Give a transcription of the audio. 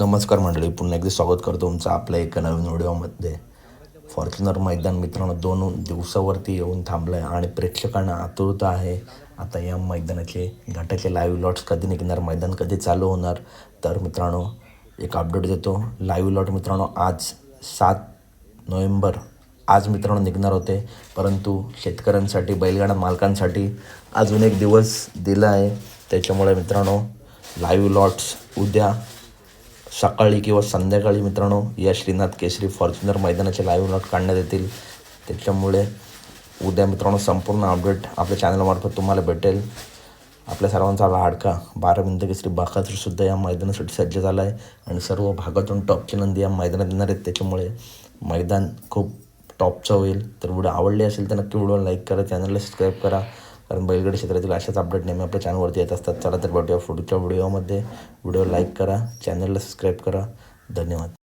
नमस्कार मंडळी पुन्हा एकदा स्वागत करतो तुमचं आपल्या एका नवीन व्हिडिओमध्ये. फॉर्च्युनर मैदान मित्रांनो दोन दिवसावरती येऊन थांबलं आहे आणि प्रेक्षकांना आतुरता आहे. आता या मैदानाचे घाटाचे लाईव्ह लॉट्स कधी निघणार मैदान कधी चालू होणार तर मित्रांनो एक अपडेट देतो. लाईव्ह लॉट मित्रांनो आज सात नोव्हेंबर आज मित्रांनो निघणार होते. परंतु शेतकऱ्यांसाठी बैलगाडा मालकांसाठी अजून एक दिवस दिला आहे. त्याच्यामुळे मित्रांनो लाईव्ह लॉट्स उद्या सकाळी किंवा संध्याकाळी मित्रांनो या श्रीनाथ केसरी फॉर्च्युनर मैदानाचे लाईव्ह नोट काढण्यात येतील. त्याच्यामुळे उद्या मित्रांनो संपूर्ण अपडेट आपल्या चॅनलमार्फत तुम्हाला भेटेल. आपल्या सर्वांचा लाडका बारा मिनिट केसरी बाकासूरसुद्धा या मैदानासाठी सज्ज झाला आहे आणि सर्व भागातून टॉपची नंदी या मैदानात येणार आहेत. त्याच्यामुळे मैदान खूप टॉपचं होईल. तर व्हिडिओ आवडली असेल तर नक्की व्हिडिओ लाईक करा चॅनलला सबस्क्राईब करा. कारण बैलगाडी क्षेत्रातील अशाच अपडेट नेहमी आपल्या चॅनलवरती येत असतात. चला तर भेटूया पुढच्या व्हिडिओमध्ये व्हिडिओ लाईक करा. चॅनलला सबस्क्राईब करा. धन्यवाद.